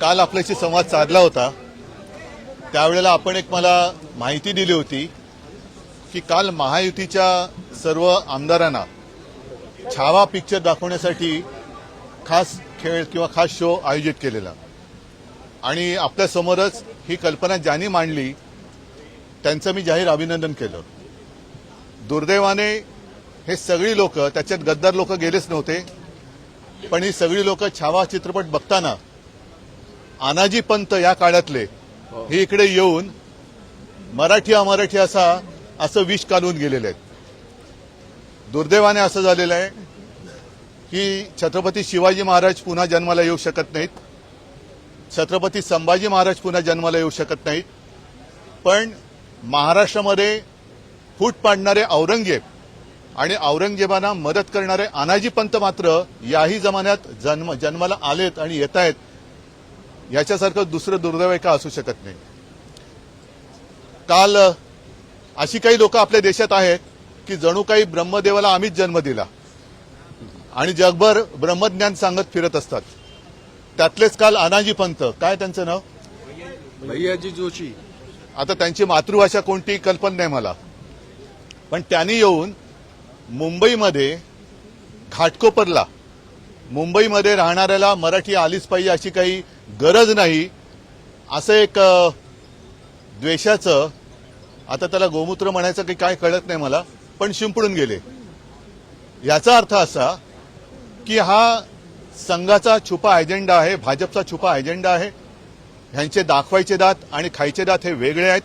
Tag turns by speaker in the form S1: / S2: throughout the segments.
S1: काल आपल्याशी संवाद साधला होता. त्यावेळेला आपण एक मला माहिती दिली होती की काल महायुतीच्या सर्व आमदारांना छावा पिक्चर दाखवण्यासाठी खास खेळ किंवा खास शो आयोजित केलेला. आणि आपल्यासमोरच ही कल्पना ज्यांनी मांडली त्यांचं मी जाहीर अभिनंदन केलं. दुर्दैवाने हे सगळी लोक त्याच्यात गद्दार लोक गेलेच नव्हते. पण ही सगळी लोक छावा चित्रपट बघताना आनाजी पंत या काळातले हे. इकडे येऊन मराठी अमराठी असा असं विष काढून गेलेले आहेत. दुर्दैवाने असं झालेलं आहे की छत्रपती शिवाजी महाराज पुन्हा जन्माला येऊ शकत नाहीत. छत्रपती संभाजी महाराज पुन्हा जन्माला येऊ शकत नाहीत. पण महाराष्ट्रामध्ये फूट पाडणारे औरंगजेब आणि औरंगजेबांना मदत करणारे अनाजी पंत मात्र याही जमान्यात जन्म जन्माला आलेत आणि येत आहेत याच्यासारखं दुसरं दुर्दैव का असू शकत नाही. काल अशी काही लोक आपल्या देशात आहेत की जणू काही ब्रह्मदेवाला आम्हीच जन्म दिला. आणि जगभर ब्रह्मज्ञान सांगत फिरत असतात. त्यातलेच काल अनाजी पंत. काय त्यांचं नाव?
S2: भैयाजी जोशी.
S1: आता त्यांची मातृभाषा कोणती? कल्पना नाही मला. पण त्यांनी येऊन मुंबईमध्ये घाटकोपरला मुंबईमध्ये राहणाऱ्याला मराठी आलीच पाहिजे अशी काही गरज नाही. असं एक द्वेषाचं आता त्याला गोमूत्र म्हणायचं काही काय कळत नाही मला पण शिंपडून गेले. याचा अर्थ असा की हा संघाचा छुपा अजेंडा आहे भाजपचा छुपा अजेंडा आहे. ह्यांचे दाखवायचे दात आणि खायचे दात हे वेगळे आहेत.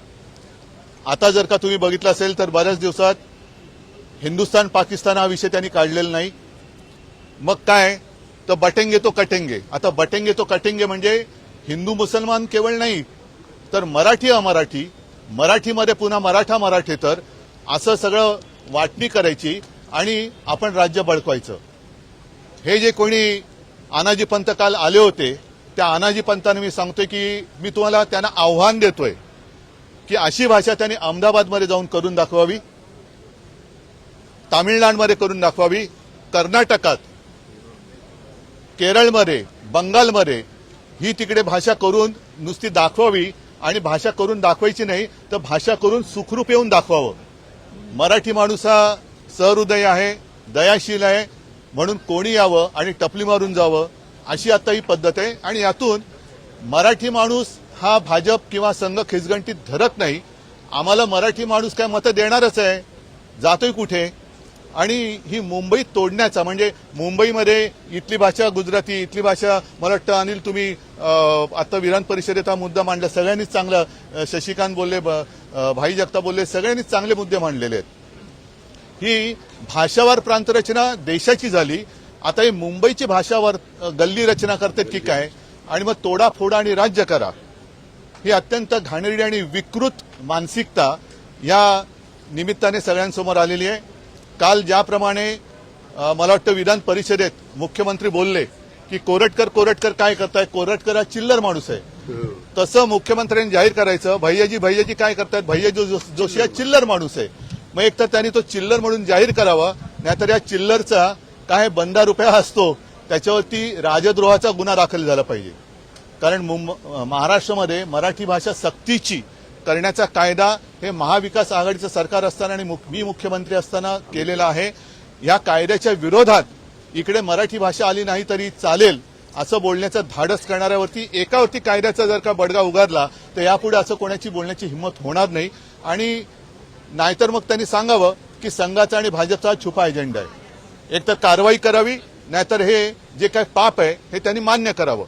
S1: आता जर का तुम्ही बघितलं असेल तर बऱ्याच दिवसात हिंदुस्थान पाकिस्तान हा विषय त्यांनी काढलेला नाही. मग काय? तर बटेंगे तो कटेंगे. आता बटेंगे तो कटेंगे म्हणजे हिंदू मुसलमान केवळ नाही तर मराठी अमराठी मराठीमध्ये पुन्हा मराठा मराठी तर असं सगळं वाटणी करायची आणि आपण राज्य बळकवायचं. हे जे कोणी आनाजी पंत काल आले होते त्या आनाजी पंतांना मी सांगतोय की मी तुम्हाला त्यांना आव्हान देतोय की अशी भाषा त्यांनी अहमदाबादमध्ये जाऊन करून दाखवावी तामिळनाडूमध्ये करून दाखवावी कर्नाटकात. केरळमध्ये बंगालमध्ये ही तिकडे भाषा करून नुसती दाखवावी आणि भाषा करून दाखवायची नाही तर भाषा करून सुखरूप येऊन दाखवावं. मराठी माणूस हा सहृदय आहे दयाशील आहे म्हणून कोणी यावं आणि टपली मारून जावं अशी आता ही पद्धत आहे. आणि यातून मराठी माणूस हा भाजप किंवा संघ खिचगंटीत धरत नाही. आम्हाला मराठी माणूस काय मतं देणारच आहे? जातोय कुठे? आणि ही मुंबई तोडण्याचा म्हणजे मुंबईमध्ये इथली भाषा गुजराती इथली भाषा मला वाटतं अनिल तुम्ही आता विधान परिषदेत हा मुद्दा मांडला सगळ्यांनीच चांगला शशिकांत बोलले ब- भाई जगताप बोलले सगळ्यांनीच चांगले मुद्दे मांडलेले आहेत. ही भाषावार प्रांतरचना देशाची झाली. आता ही मुंबईची भाषावार गल्ली रचना करतात की काय? आणि मग तोडा फोडा आणि राज्य करा. ही अत्यंत घाणेरडी आणि विकृत मानसिकता या निमित्ताने सगळ्यांसमोर आलेली आहे. काल ज्याप्रमाणे मला वाटतं विधान परिषदेत मुख्यमंत्री बोलले की कोरटकर कोरटकर काय करताय? कोरटकर हा चिल्लर माणूस आहे. तसं मुख्यमंत्र्यांनी जाहीर करायचं भैयाजी भैयाजी काय करतायत? भैयाजी जो- जोशी हा चिल्लर माणूस आहे. मग एक तर त्यांनी तो चिल्लर म्हणून जाहीर करावा नाहीतर या चिल्लरचा काय बंदा रुपया असतो त्याच्यावरती राजद्रोहाचा गुन्हा दाखल झाला पाहिजे. कारण महाराष्ट्रामध्ये मराठी भाषा सक्तीची करण्याचा कायदा हे महाविकास आघाडीचं सरकार असताना आणि मी मुख्यमंत्री असताना केलेला आहे. या कायद्याच्या विरोधात इकडे मराठी भाषा आली नाही तरी चालेल असं बोलण्याचं धाडस करणाऱ्यावरती एकावरती कायद्याचा जर का बडगा उगारला तर यापुढे असं कोणाची बोलण्याची हिंमत होणार नाही. आणि नाहीतर मग त्यांनी सांगावं की संघाचा आणि भाजपचा छुपा एजेंडा आहे. एकतर कारवाई करावी नाहीतर हे जे काय पाप आहे हे त्यांनी मान्य करावं.